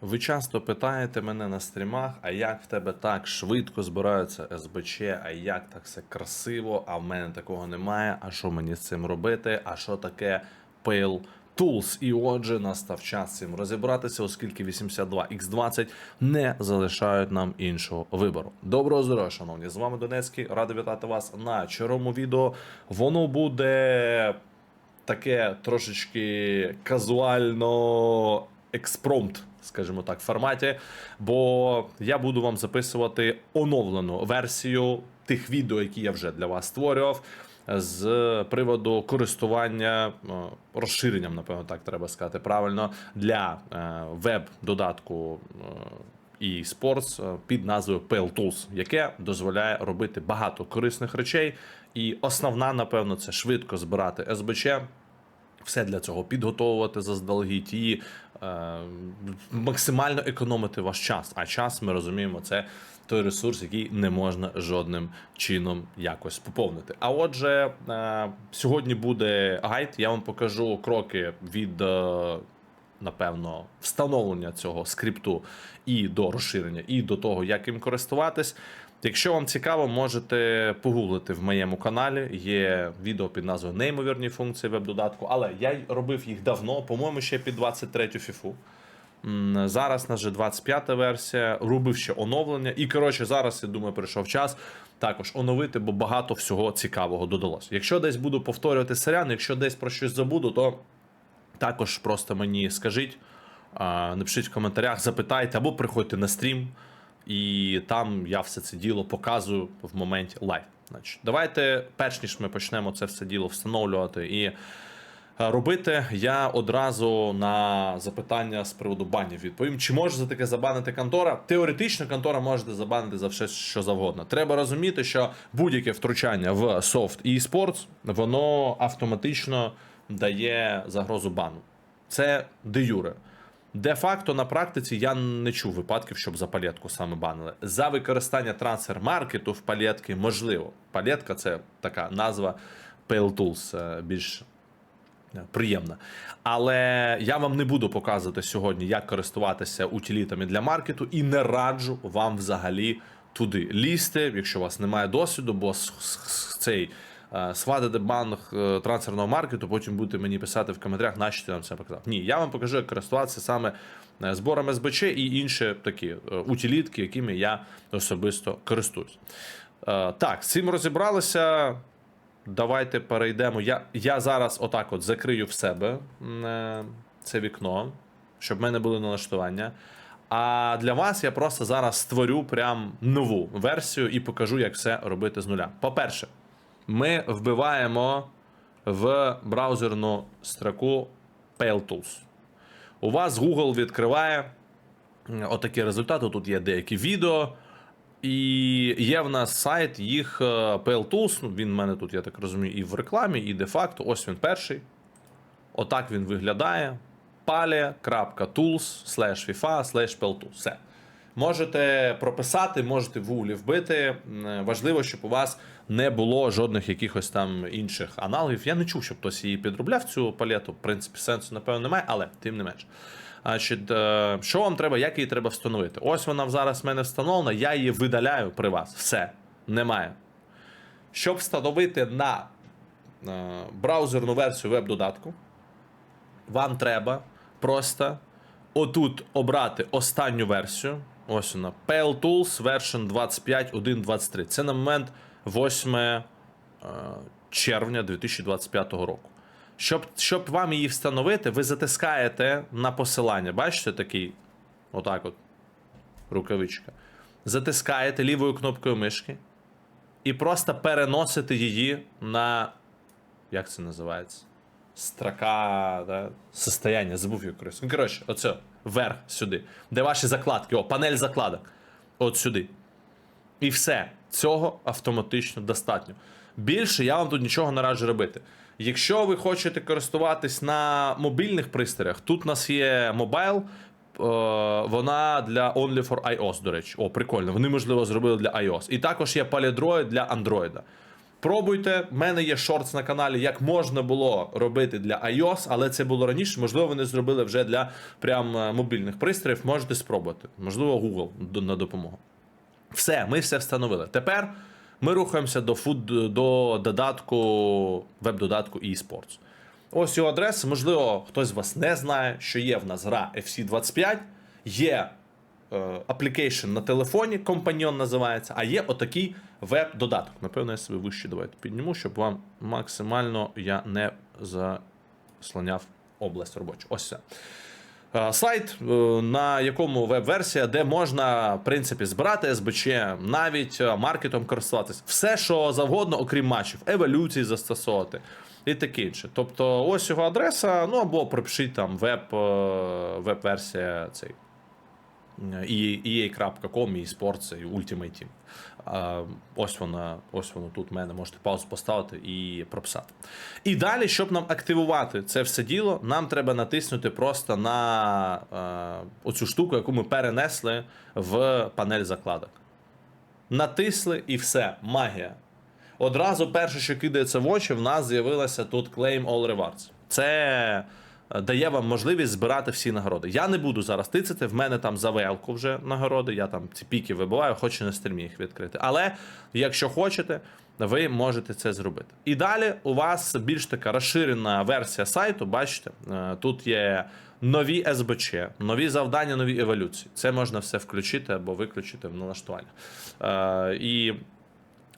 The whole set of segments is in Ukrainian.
Ви часто питаєте мене на стрімах, а як в тебе так швидко збираються СБЧ, а як так все красиво, а в мене такого немає. А що мені з цим робити? А що таке Pale Tools? І отже, настав час цим розібратися, оскільки 82X20 не залишають нам іншого вибору. Доброго здоров'я, шановні! З вами Донецький. Радий вітати вас на черому відео. Воно буде таке трошечки казуально експромт, скажімо так, форматі. Бо я буду вам записувати оновлену версію тих відео, які я вже для вас створював. З приводу користування е, розширенням, напевно, так треба сказати правильно, для е, веб-додатку е, і Sports під назвою PL Tools, яке дозволяє робити багато корисних речей. І основна, напевно, це швидко збирати СБЧ, все для цього підготовувати заздалегідь і максимально економити ваш час. А час, ми розуміємо, це той ресурс, який не можна жодним чином якось поповнити. А отже, е, сьогодні буде гайд. Я вам покажу кроки від. Е, Напевно, встановлення цього скрипту і до розширення, і до того, як їм користуватись. Якщо вам цікаво, можете погуглити в моєму каналі. Є відео під назвою Неймовірні функції веб-додатку, але я робив їх давно, по-моєму, ще під 23 фіфу. Зараз на вже 25 версія, робив ще оновлення. І коротше, зараз я думаю, прийшов час також оновити, бо багато всього цікавого додалось. Якщо десь буду повторювати серіан, якщо десь про щось забуду, то також просто мені скажіть, напишіть в коментарях, запитайте або приходьте на стрім, і там я все це діло показую в моменті лайв. Значить, давайте, перш ніж ми почнемо це все діло встановлювати і е, робити, я одразу на запитання з приводу банів відповім. Чи може за таке забанити контора? Теоретично контора може забанити за все, що завгодно. Треба розуміти, що будь-яке втручання в софт і спортс, воно автоматично дає загрозу бану. Це де юре. Де-факто на практиці я не чув випадків, щоб за палетку саме банили. За використання трансфер-маркету в палетки можливо. Палетка це така назва Pale Tools, е, більш е, приємна. Але я вам не буду показувати сьогодні, як користуватися утилітами для маркету, і не раджу вам взагалі туди лізти, якщо у вас немає досвіду, бо цей е, свадити банк е, трансферного маркету, потім будете мені писати в коментарях, нащо ти нам це показав. Ні, я вам покажу, як користуватися саме е, збором СБЧ і інші такі утилітки, якими я особисто користуюсь. Так, з цим розібралися. Давайте перейдемо. Я, я зараз отак от закрию в себе це вікно, щоб в мене були налаштування. А для вас я просто зараз створю прям нову версію і покажу, як все робити з нуля. По-перше, ми вбиваємо в браузерну строку PaleTools. У вас Google відкриває отакі результати. Тут є деякі відео. І є в нас сайт їх е, PL Tools, ну, Він в мене тут, я так розумію, і в рекламі, і де-факто. Ось він перший. Отак він виглядає. PLTools. Все. Можете прописати, можете в Google вбити. Важливо, щоб у вас не було жодних якихось там інших аналогів. Я не чув, щоб хтось її підробляв цю палету. В принципі, сенсу, напевно, немає, але тим не менш. Значить, е, що вам треба, як її треба встановити? Ось вона зараз в мене встановлена, я її видаляю при вас. Все, немає. Щоб встановити на е, браузерну версію веб-додатку, вам треба просто отут обрати останню версію. Ось вона. PL Tools version 25.1.23. Це на момент 8 е, червня 2025 року. Щоб, щоб вам її встановити, ви затискаєте на посилання. Бачите такий, отак от, рукавичка. Затискаєте лівою кнопкою мишки і просто переносите її на. Як це називається? Строка, да? состояння, забув яку крису. Ну, коротше, оце, вверх сюди. Де ваші закладки? О, панель закладок. От сюди. І все. Цього автоматично достатньо. Більше я вам тут нічого не раджу робити. Якщо ви хочете користуватись на мобільних пристроях, тут у нас є мобайл. е, Вона для Only for iOS, до речі. О, прикольно. Вони, можливо, зробили для iOS. І також є Palidroid для Android. Пробуйте, в мене є шортс на каналі, як можна було робити для iOS, але це було раніше. Можливо, вони зробили вже для прям е, мобільних пристроїв. Можете спробувати. Можливо, Google на допомогу. Все, ми все встановили. Тепер ми рухаємося до фуд до додатку, веб-додатку eSports. Ось його адреса. Можливо, хтось з вас не знає, що є в нас гра FC25, є е, на телефоні, компаньон називається, а є отакий веб-додаток. Напевно, я себе вище давайте підніму, щоб вам максимально я не заслоняв область робочу. Ось це. Е, Сайт, е, на якому веб-версія, де можна, в принципі, збирати СБЧ, навіть е, маркетом користуватись, все, що завгодно, окрім матчів, еволюції застосовувати і таке інше. Тобто, ось його адреса, ну або пропишіть там веб, веб-версія цей. EA.com, і Sports, і Ultimate Team. Ось вона, ось воно тут в мене. Можете паузу поставити і прописати. І далі, щоб нам активувати це все діло, нам треба натиснути просто на е, оцю штуку, яку ми перенесли в панель закладок. Натисли і все, магія. Одразу перше, що кидається в очі, в нас з'явилося тут Claim All Rewards. Це дає вам можливість збирати всі нагороди. Я не буду зараз тицяти, в мене там за велку вже нагороди, я там ці піки вибиваю, хочу на стрімі їх відкрити. Але якщо хочете, ви можете це зробити. І далі у вас більш така розширена версія сайту. Бачите, е, тут є нові СБЧ, нові завдання, нові еволюції. Це можна все включити або виключити в налаштування. Е, І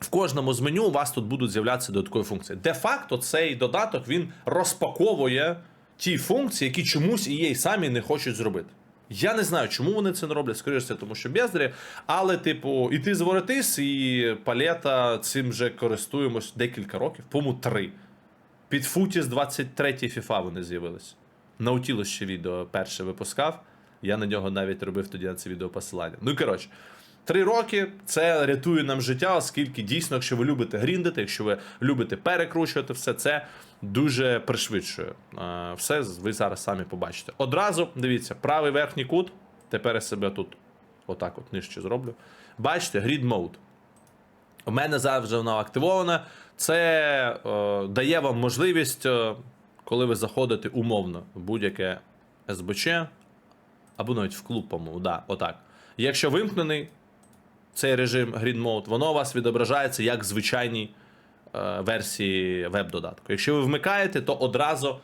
в кожному з меню у вас тут будуть з'являтися додаткові функції. Де-факто цей додаток він розпаковує ті функції, які чомусь EA самі не хочуть зробити. Я не знаю, чому вони це не роблять, скоріше, тому що бездарі. Але, типу, і ти зворотись, і палета цим вже користуємось декілька років, по-моєму, три. Під Футіс 23 FIFA вони з'явились. Наутіло ще відео перше випускав. Я на нього навіть робив тоді на це відео посилання. Ну і коротше, три роки це рятує нам життя, оскільки дійсно, якщо ви любите гріндити, якщо ви любите перекручувати все це, дуже пришвидшує. Все ви зараз самі побачите. Одразу дивіться, правий верхній кут. Тепер я себе тут отак от нижче зроблю. Бачите, Grid Mode. У мене зараз вона активована. Це е, дає вам можливість, е, коли ви заходите умовно в будь-яке СБЧ, або навіть в клуб, по-моєму, да, отак. Якщо вимкнений цей режим Green Mode, воно у вас відображається як е, версії веб-додатку. Якщо ви вмикаєте, то одразу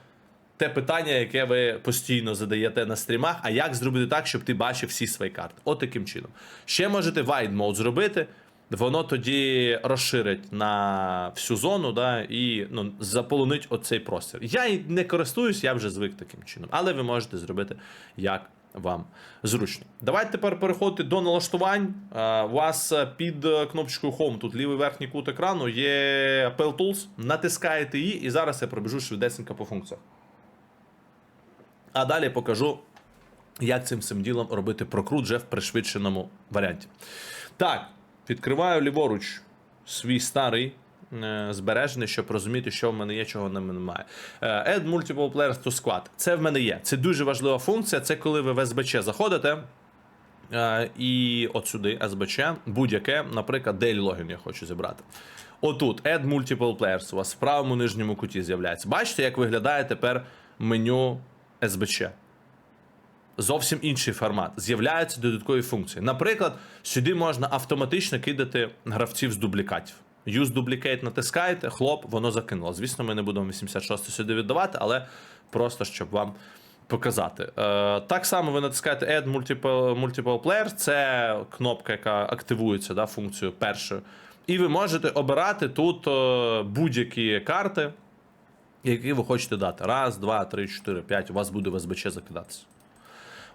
те питання, яке ви постійно задаєте на стрімах, а як зробити так, щоб ти бачив всі свої карти. От таким чином. Ще можете Wide Mode зробити. Воно тоді розширить на всю зону, да, і ну, заполонить оцей простір. Я не користуюсь, я вже звик таким чином. Але ви можете зробити як вам зручно. Давайте тепер переходити до налаштувань. Е, У вас е, під е, кнопочкою Home, тут лівий верхній кут екрану, є Appel Tools. Натискаєте її, і зараз я пробіжу швидесенько по функціях. А далі покажу, як цим всім ділом робити прокрут вже в пришвидшеному варіанті. Так, відкриваю ліворуч свій старий. Е, Збережений, щоб розуміти, що в мене є, чого в мене немає. Е, Add multiple players to squad. Це в мене є. Це дуже важлива функція. Це коли ви в СБЧ заходите. е, І от сюди СБЧ, будь-яке, наприклад, Daily Login я хочу зібрати. Отут Add Multiple Players у вас в правому нижньому куті з'являється. Бачите, як виглядає тепер меню СБЧ. Зовсім інший формат. З'являються додаткові функції. Наприклад, сюди можна автоматично кидати гравців з дублікатів. Use Duplicate натискаєте, хлоп, воно закинуло. Звісно, ми не будемо 86 сюди віддавати, але просто щоб вам показати. Е, так само ви натискаєте Add Multiple, multiple Player, це кнопка, яка активується да, функцію першою. І ви можете обирати тут е, будь-які карти, які ви хочете дати. Раз, два, три, чотири, п'ять. У вас буде в СБЧ закидатися.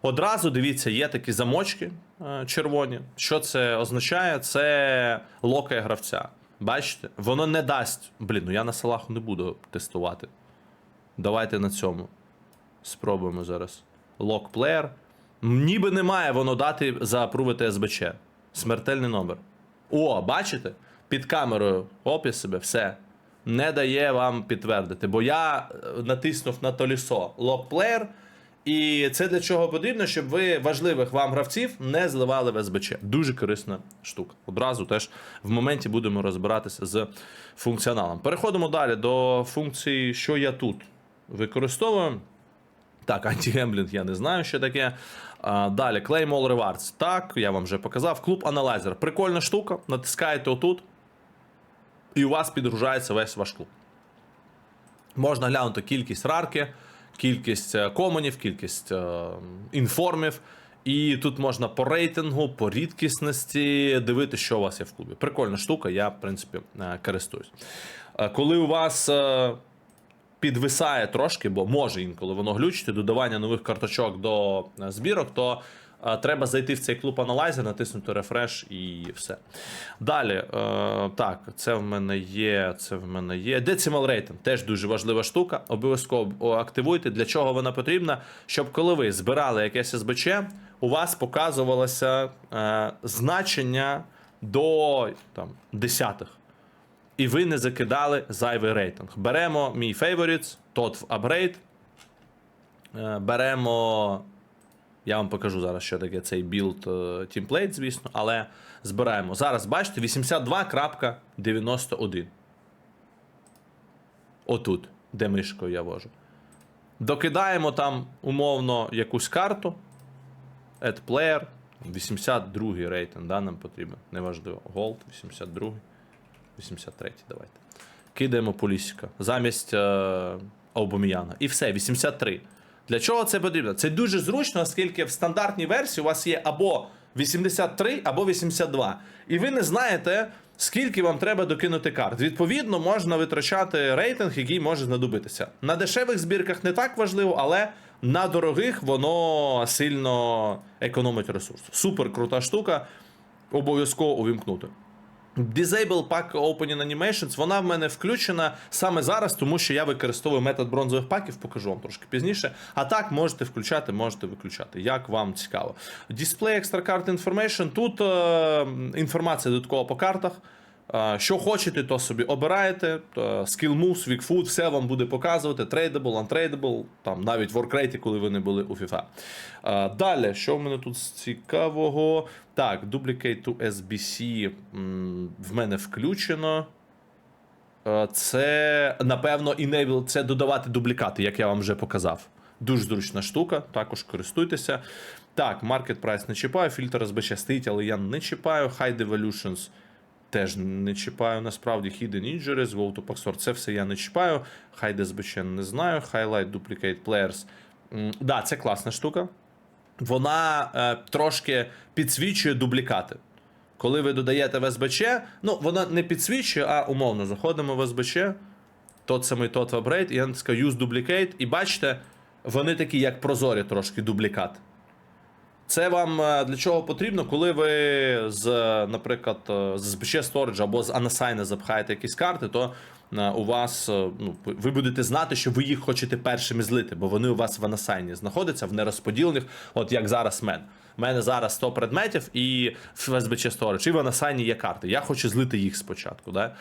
Одразу дивіться, є такі замочки е, червоні. Що це означає? Це локає гравця. Бачите? Воно не дасть. Блін, ну я на салаху не буду тестувати. Давайте на цьому. Спробуємо зараз. Лок плеєр. Ніби не має воно дати заапрувити СБЧ. Смертельний номер. О, бачите? Під камерою. Опис себе, все. Не дає вам підтвердити. Бо я е, натиснув на толісо лок плеєр. І це для чого потрібно, щоб ви важливих вам гравців не зливали в СБЧ. Дуже корисна штука. Одразу теж в моменті будемо розбиратися з функціоналом. Переходимо далі до функції, що я тут використовую. Так, антигемблінг я не знаю, що таке. А, далі, Claim All Rewards. Так, я вам вже показав. Клуб Analyzer. Прикольна штука. Натискаєте отут, і у вас підгружається весь ваш клуб. Можна глянути кількість рарки, кількість е, комонів, кількість е, інформів. І тут можна по рейтингу, по рідкісності дивитися, що у вас є в клубі. Прикольна штука, я, в принципі, е, користуюсь. Коли у вас підвисає трошки, бо може інколи воно глючити, додавання нових карточок до збірок, то треба зайти в цей клуб аналайзер, натиснути рефреш і все. Далі, е, так, це в мене є. Це в мене є. Decimal Rating теж дуже важлива штука. Обов'язково активуйте. Для чого вона потрібна? Щоб коли ви збирали якесь СБЧ, у вас показувалося е, значення до там, десятих і ви не закидали зайвий рейтинг. Беремо мій favorites, тот в апгрейд. Е, Беремо. Я вам покажу зараз, що таке цей білд тімплейт, звісно, але збираємо. Зараз бачите, 82.91. Отут, де мишкою я вожу. Докидаємо там умовно якусь карту. Add player. 82 рейтинг, да, нам потрібен. Неважливо. Gold, 82. 83 давайте. Кидаємо Полісіка замість е, Аубаміяна. І все, 83. Для чого це потрібно? Це дуже зручно, оскільки в стандартній версії у вас є або 83, або 82. І ви не знаєте, скільки вам треба докинути карт. Відповідно, можна витрачати рейтинг, який може знадобитися. На дешевих збірках не так важливо, але на дорогих воно сильно економить ресурс. Супер крута штука. Обов'язково увімкнути. Disable Pack Opening Animations, вона в мене включена саме зараз, тому що я використовую метод бронзових паків, покажу вам трошки пізніше. А так можете включати, можете виключати, як вам цікаво. Display Extra Card Information. Тут е, інформація додаткова по картах. Що хочете, то собі обираєте. Skill Moves, Weak Food, все вам буде показувати. Tradable, Untradable, там навіть в Warcraft, коли ви не були у FIFA. Далі, що в мене тут цікавого? Так, Duplicate to SBC в мене включено. Це, напевно, enable, це додавати дублікати, як я вам вже показав. Дуже зручна штука, також користуйтеся. Так, Market Price не чіпаю, фільтр СБЧ стоїть, але я не чіпаю. High Devolutions теж не чіпаю. Насправді Hidden Injuries, Go to Paxor, це все я не чіпаю. High СБЧ не знаю. Highlight Duplicate Players. М, Да, це класна штука. Вона е, трошки підсвічує дублікати. Коли ви додаєте в СБЧ, ну вона не підсвічує, а умовно заходимо в СБЧ, тот самий тот апгрейд, і я натискаю Use Duplicate, і бачите, вони такі, як прозорі трошки дублікат. Це вам е, для чого потрібно, коли ви з, е, наприклад, е, з SBC Storage або з Unassign запхаєте якісь карти, то у вас ну, ви будете знати, що ви їх хочете першими злити, бо вони у вас в Unassign знаходяться в нерозподілених, от як зараз мен. У мене зараз 100 предметів і в SBC Storage, і в Unassign є карти. Я хочу злити їх спочатку. Да?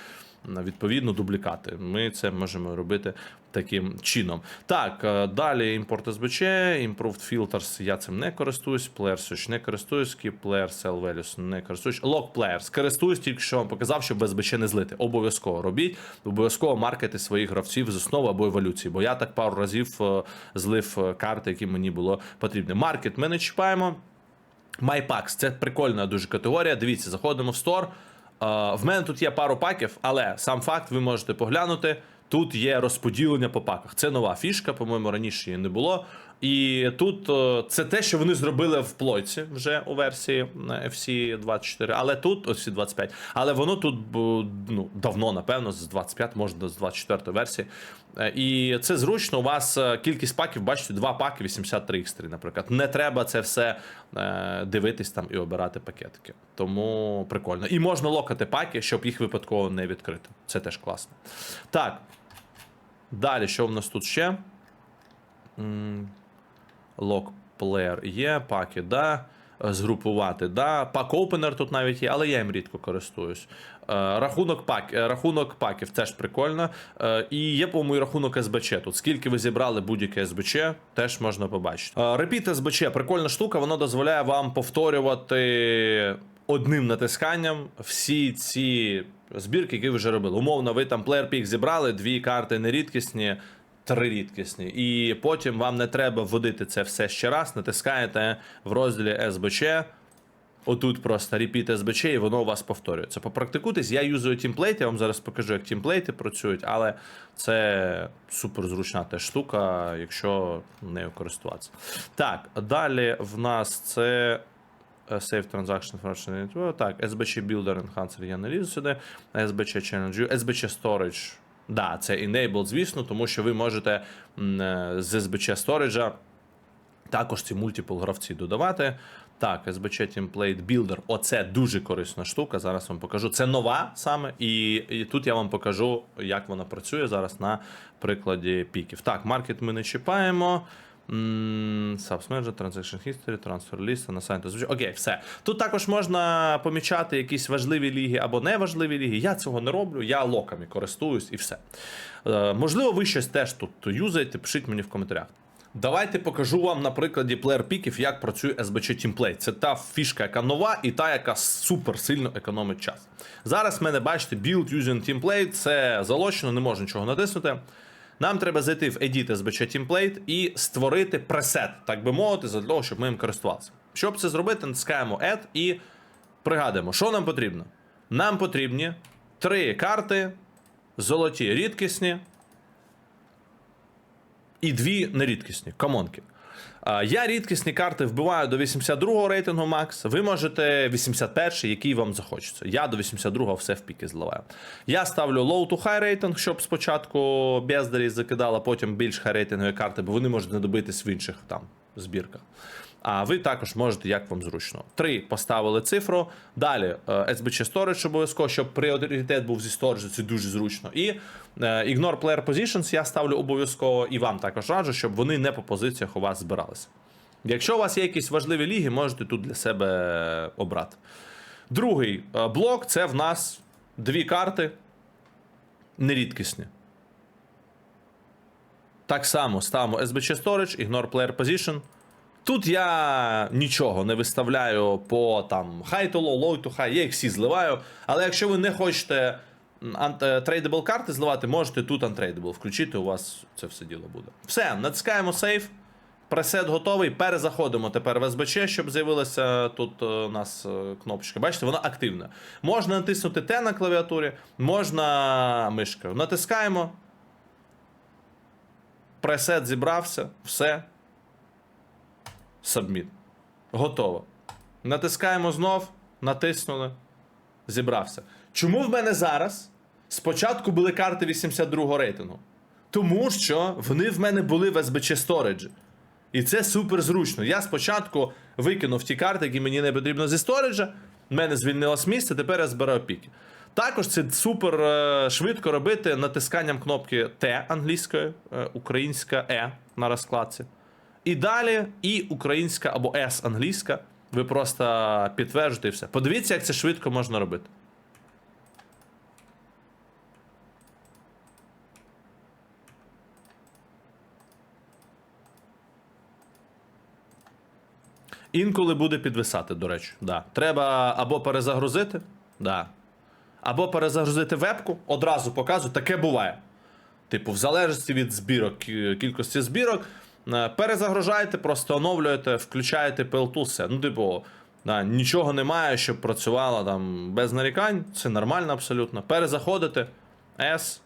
Відповідно, дублікати. Ми це можемо робити таким чином. Так, е, далі імпорт SBC, Improved Filters, я цим не користуюсь, Player Search не користуюсь, Keep Player Sell Values не користуюсь. Log Players користуюсь, тільки що вам показав, щоб без SBC не злити. Обов'язково робіть, обов'язково маркети своїх гравців з основи або еволюції, бо я так пару разів е, злив е, карти, які мені було потрібні. Маркет ми не чіпаємо. MyPacks – це прикольна дуже категорія. Дивіться, заходимо в стор. В мене тут є пару паків, але сам факт ви можете поглянути. Тут є розподілення по паках. Це нова фішка, по-моєму, раніше її не було. І тут е, це те, що вони зробили в плойці вже у версії FC 24, але тут ось 25. Але воно тут ну, давно, напевно, з 25, може з 24 версії. Е, І це зручно. У вас е, кількість паків, бачите, два паки 83 x наприклад. Не треба це все дивитись там і обирати пакетики. Тому прикольно. І можна локати паки, щоб їх випадково не відкрити. Це теж класно. Так. Далі, що в нас тут ще? М, Лок плеєр є, паки, да. е, згрупувати. Да? Пак Opener тут навіть є, але я їм рідко користуюсь. Е, Рахунок, пак, е, рахунок паків теж прикольно. І є, по-моєму, рахунок СБЧ. Тут скільки ви зібрали будь-яке СБЧ, теж можна побачити. Repeat СБЧ прикольна штука, воно дозволяє вам повторювати одним натисканням всі ці збірки, які ви вже робили. Умовно, ви там Player Pick зібрали, дві карти нерідкісні, три рідкісні. І потім вам не треба вводити це все ще раз, натискаєте в розділі СБЧ. Отут просто repeat SBC, і воно у вас повторюється. Попрактикуйтесь, я юзую тімплейт, я вам зараз покажу, як тімплейти працюють, але це супер зручна теж штука, якщо нею користуватися. Так, далі в нас це. е, Save Transaction Information Network. Так, SBC Builder Enhancer я не лізу сюди. SBC Challenge SBC Storage. Да, це enabled, звісно, тому що ви можете е, з SBC Storage також ці мультипл гравці додавати. Так, SBC Template Builder. Оце дуже корисна штука. Зараз вам покажу. Це нова саме, і, і тут я вам покажу, як вона працює зараз на прикладі піків. Так, маркет ми не чіпаємо. Submerge, Transaction History, Transfer List, SBC. Окей, все. Тут також можна помічати якісь важливі ліги або неважливі ліги. Я цього не роблю, я локами користуюсь і все. Е, можливо, ви щось теж тут юзаєте, пишіть мені в коментарях. Давайте покажу вам на прикладі плеєр-піків, як працює SBC Teamplate. Це та фішка, яка нова, і та, яка супер сильно економить час. Зараз в мене бачите, build using Teamplate, це залочено, не можу нічого натиснути. Нам треба зайти в Edit SBC Template і створити пресет, так би мовити, для того, щоб ми їм користувалися. Щоб це зробити, натискаємо Add і пригадуємо, що нам потрібно. Нам потрібні три карти, золоті рідкісні, і дві нерідкісні комонки. Я рідкісні карти вбиваю до 82-го рейтингу Макс. Ви можете 81-й, який вам захочеться. Я до 82-го все в піки зливаю. Я ставлю low to high рейтинг, щоб спочатку бездарі закидала, потім більш хай рейтингові карти, бо вони можуть не добитись в інших там збірках. А ви також можете, як вам зручно. Три поставили цифру. Далі е, SBC Storage обов'язково, щоб пріоритет був зі Storage, це дуже зручно. І е, Ignore Player Positions я ставлю обов'язково і вам також раджу, щоб вони не по позиціях у вас збиралися. Якщо у вас є якісь важливі ліги, можете тут для себе обрати. Другий е, блок це в нас дві карти нерідкісні. Так само ставимо SBC Storage, Ignore Player Position. Тут я нічого не виставляю по там high to low, low to high, я їх всі зливаю. Але якщо ви не хочете трейдабл карти зливати, можете тут untradeable включити, у вас це все діло буде. Все, натискаємо Save. Пресет готовий. Перезаходимо тепер в СБЧ, щоб з'явилася тут е, у нас е, кнопочка. Бачите, вона активна. Можна натиснути Т на клавіатурі, можна мишкою. Натискаємо. Пресет зібрався, все. Submit. Готово. Натискаємо знов, натиснули. Зібрався. Чому в мене зараз спочатку були карти 82-го рейтингу? Тому що вони в мене були в SBC Storage. І це супер зручно. Я спочатку викинув ті карти, які мені не потрібно зі сториджа. Мене звільнилось місце, тепер я збираю піки. Також це супер е, швидко робити натисканням кнопки Т англійської, е, українська Е на розкладці. І далі і українська або С англійська. Ви просто підтверджуєте і все. Подивіться, як це швидко можна робити. Інколи буде підвисати, до речі. Да. Треба або перезагрузити, да. або перезагрузити вебку, одразу показую, таке буває. Типу, в залежності від збірок, кількості збірок, перезагружаєте, просто оновлюєте, включаєте PLTools. Ну, типу, да, нічого немає, щоб працювало там без нарікань, це нормально абсолютно. Перезаходите, S,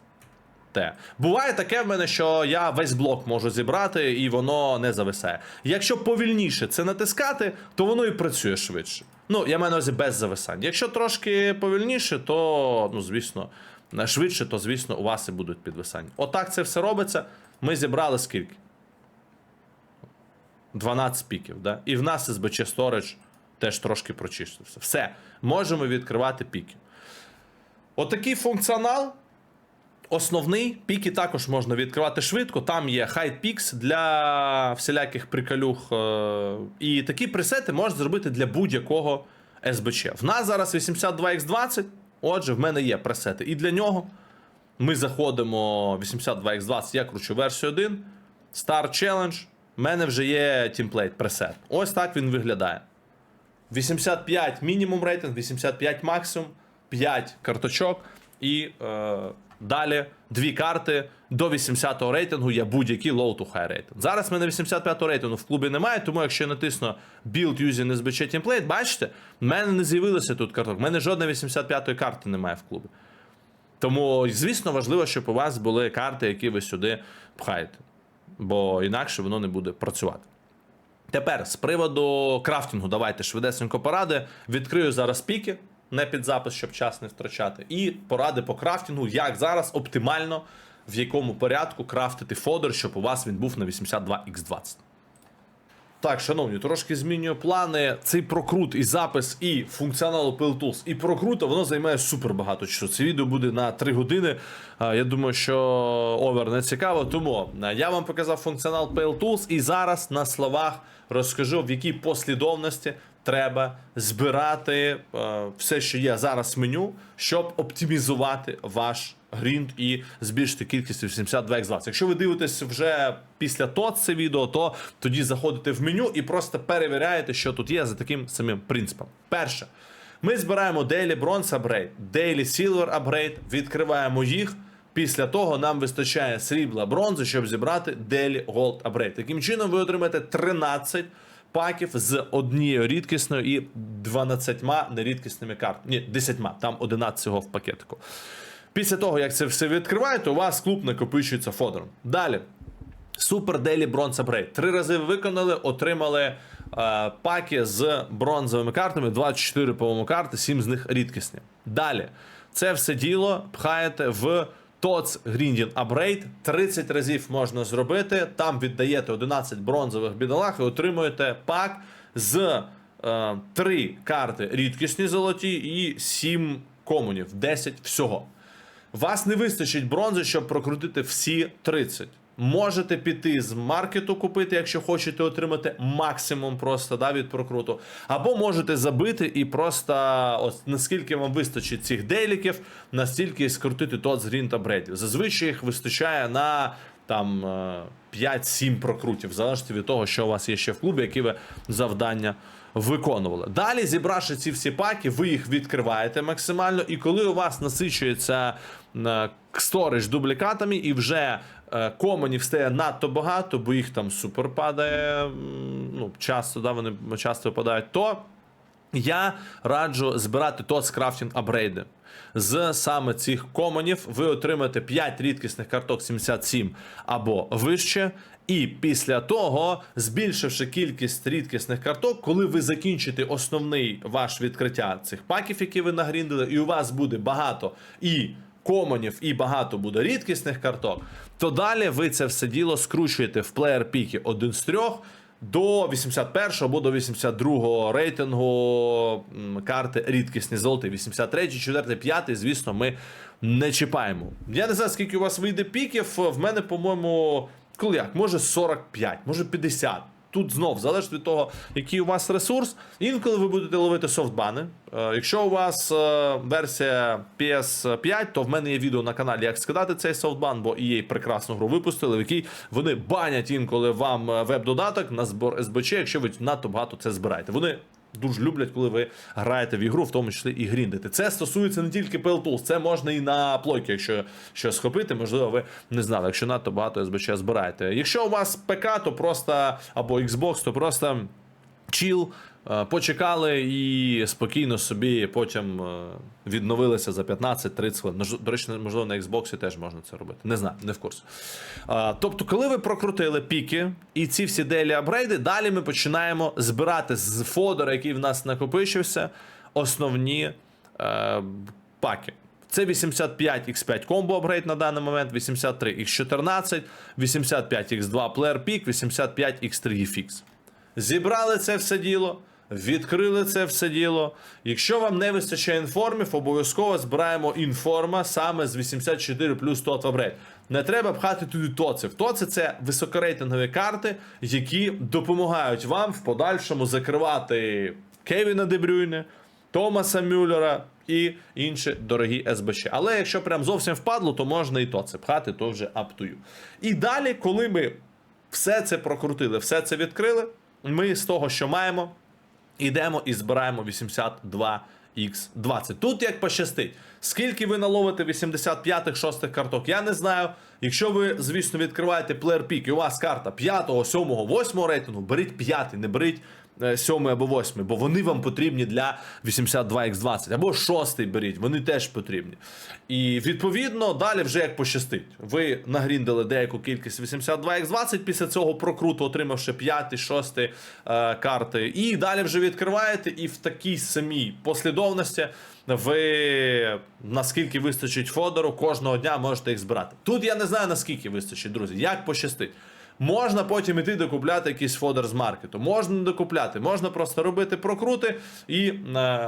Т. Буває таке в мене, що я весь блок можу зібрати і воно не зависає. Якщо повільніше це натискати, то воно і працює швидше. Ну, я маю на увазі без зависань. Якщо трошки повільніше, то, ну, звісно, швидше, то, звісно, у вас і будуть підвисання. Отак це все робиться. Ми зібрали скільки? 12 піків, да? І в нас SBC Storage теж трошки прочистився. Все, можемо відкривати піки. Отакий функціонал. Основний піки також можна відкривати швидко. Там є Hide Peaks для всіляких приколюх. е, І такі пресети можна зробити для будь-якого СБЧ. В нас зараз 82x20. Отже, в мене є пресети. І для нього ми заходимо 82x20, я кручу версію 1. Star Challenge. У мене вже є темплейт пресет. Ось так він виглядає. 85 мінімум рейтинг, 85 максимум, 5 карточок і е, далі дві карти до 80-го рейтингу є будь-який low to high рейтинг. Зараз в мене 85-го рейтингу в клубі немає, тому якщо я натисну Build Using SBC Template, бачите, в мене не з'явилося тут карток. В мене жодної 85-ї карти немає в клубі. Тому, звісно, важливо, щоб у вас були карти, які ви сюди пхаєте, бо інакше воно не буде працювати. Тепер з приводу крафтингу, давайте швидесенько поради. Відкрию зараз піки, не під запис, щоб час не втрачати. І поради по крафтингу, як зараз оптимально, в якому порядку крафтити фодер, щоб у вас він був на 82x20. Так, шановні, трошки змінюю плани. Цей прокрут і запис, і функціоналу Pale Tools, і прокрута, воно займає супер багато часу. Це відео буде на 3 години. Я думаю, що овер не цікаво. Тому я вам показав функціонал Tools, і зараз на словах розкажу, в якій послідовності треба збирати все, що є зараз в меню, щоб оптимізувати ваш грінд і збільшити кількість 82 x 20 Якщо ви дивитесь вже після ТОЦ це відео, то тоді заходите в меню і просто перевіряєте, що тут є за таким самим принципом. Перше, ми збираємо Daily Bronze Upgrade, Daily Silver Upgrade, відкриваємо їх. Після того нам вистачає срібла бронзи, щоб зібрати Daily Gold Upgrade. Таким чином, ви отримаєте 13 паків з однією рідкісною і 12 нерідкісними картами. Ні, 10, там 11 всього в пакетику. Після того, як це все відкриваєте, у вас клуб накопичується фодером. Далі. Супер Daily Bronze Upgrade. Три рази виконали, отримали е, паки з бронзовими картами, 24 по-моєму карти, 7 з них рідкісні. Далі. Це все діло пхаєте в TOTS Grinding Upgrade. 30 разів можна зробити. Там віддаєте 11 бронзових бідолах і отримуєте пак з е, 3 карти рідкісні золоті і 7 комунів, 10 всього. Вас не вистачить бронзи, щоб прокрутити всі 30. Можете піти з маркету купити, якщо хочете отримати максимум просто да, від прокруту. Або можете забити і просто ось наскільки вам вистачить цих дейліків, настільки скрутити тот з грін та бредів. Зазвичай їх вистачає на там е, 5-7 прокрутів, залежно від того, що у вас є ще в клубі, які ви завдання виконували. Далі, зібравши ці всі паки, ви їх відкриваєте максимально, і коли у вас насичується сторож дублікатами, і вже е, комонів стає надто багато, бо їх там супер падає. Ну, часто да, вони часто випадають, то я раджу збирати тот скрафтінг апгрейди. З саме цих комонів ви отримаєте 5 рідкісних карток 77 або вище. І після того, збільшивши кількість рідкісних карток, коли ви закінчите основний ваш відкриття цих паків, які ви нагріндили, і у вас буде багато і комонів, і багато буде рідкісних карток, то далі ви це все діло скручуєте в плеєр піки один з трьох до 81 або до 82 рейтингу карти рідкісні золоті. 83, 4, 5, звісно, ми не чіпаємо. Я не знаю, скільки у вас вийде піків. В мене, по-моєму, коли як, може 45, може 50. Тут знов залежить від того, який у вас ресурс. Інколи ви будете ловити софтбани. Е, Якщо у вас е, версія PS5, то в мене є відео на каналі, як скидати цей софтбан, бо EA прекрасну гру випустили, в якій вони банять інколи вам е, веб-додаток на збор СБЧ, якщо ви надто багато це збираєте. Вони дуже люблять, коли ви граєте в ігру, в тому числі і гріндите. Це стосується не тільки PL Tools, це можна і на плойки, якщо щось схопити, можливо, ви не знали, якщо надто багато СБЧ збираєте. Якщо у вас ПК, то просто або Xbox, то просто чіл. Е, Почекали і спокійно собі потім е, відновилися за 15-30 хвилин. До речі, можливо, на Xbox теж можна це робити. Не знаю, не в курсі. Е, Тобто, коли ви прокрутили піки і ці всі делі апгрейди, далі ми починаємо збирати з фодора, який в нас накопичився, основні е, паки. Це 85 x5 комбо апгрейд на даний момент, 83 x14, 85 x2 Player Peak, 85 x3 GFX. Зібрали це все діло, Відкрили це все діло. Якщо вам не вистачає інформів, обов'язково збираємо інформа саме з 84 плюс тот апгрейд. Не треба пхати туди тоців. Тоци це високорейтингові карти, які допомагають вам в подальшому закривати Кевіна Дебрюйне, Томаса Мюллера і інші дорогі СБЧ. Але якщо прям зовсім впадло, то можна і то це пхати, то вже you. І далі, коли ми все це прокрутили, все це відкрили, ми з того, що маємо, Ідемо і збираємо 82х20. Тут як пощастить. Скільки ви наловите 85-х, 6 карток, я не знаю. Якщо ви, звісно, відкриваєте плеєр пік, і у вас карта 5, 7, 8 рейтингу, беріть 5, не беріть 7 або 8, бо вони вам потрібні для 82х20. Або 6 беріть, вони теж потрібні. І відповідно далі вже як пощастить. Ви нагріндали деяку кількість 82х20, після цього прокруту, отримавши 5, 6 е, карти. І далі вже відкриваєте, і в такій самій послідовності ви наскільки вистачить фодору, кожного дня можете їх збирати. Тут я не знаю наскільки вистачить, друзі, як пощастить. Можна потім іти докупляти якийсь фодер з маркету. Можна не докупляти, можна просто робити прокрути і е,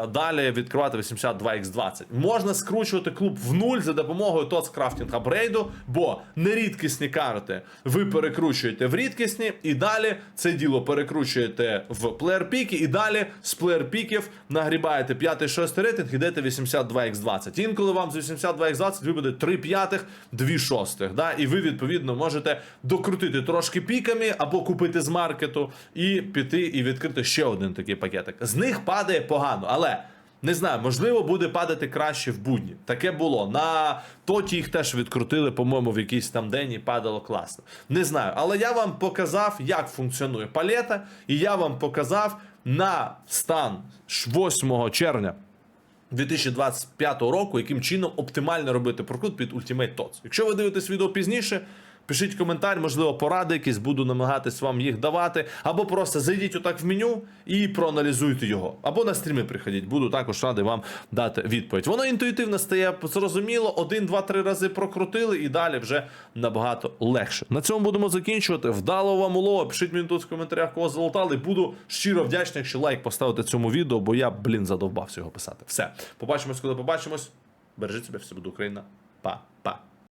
далі відкривати 82x20. Можна скручувати клуб в нуль за допомогою Crafting апгрейду, бо нерідкісні карти ви перекручуєте в рідкісні, і далі це діло перекручуєте в плеєр піки, і далі з плеєр піків нагрібаєте 5-6 рейтинг, йдете 82x20. Інколи вам з 82x20 вибуде 3 п'ятих, 2 шостих. Да? І ви відповідно можете докрутити трошки піками або купити з маркету і піти і відкрити ще один такий пакетик. З них падає погано, але. Не знаю, можливо, буде падати краще в будні. Таке було. На тоті їх теж відкрутили, по-моєму, в якийсь там день і падало класно. Не знаю. Але я вам показав, як функціонує палета, і я вам показав на стан 8 червня 2025 року, яким чином оптимально робити прокрут під Ultimate TOTS. Якщо ви дивитесь відео пізніше, пишіть коментар, можливо, поради якісь, буду намагатись вам їх давати. Або просто зайдіть отак в меню і проаналізуйте його. Або на стріми приходіть, буду також радий вам дати відповідь. Воно інтуїтивно стає зрозуміло, один, два, три рази прокрутили, і далі вже набагато легше. На цьому будемо закінчувати. Вдало вам улова. Пишіть мені тут в коментарях, кого залутали. Буду щиро вдячний, якщо лайк поставите цьому відео, бо я, блін, задовбався його писати. Все, побачимось, коли побачимось. Бережіть себе, все буде Україна. Па-па.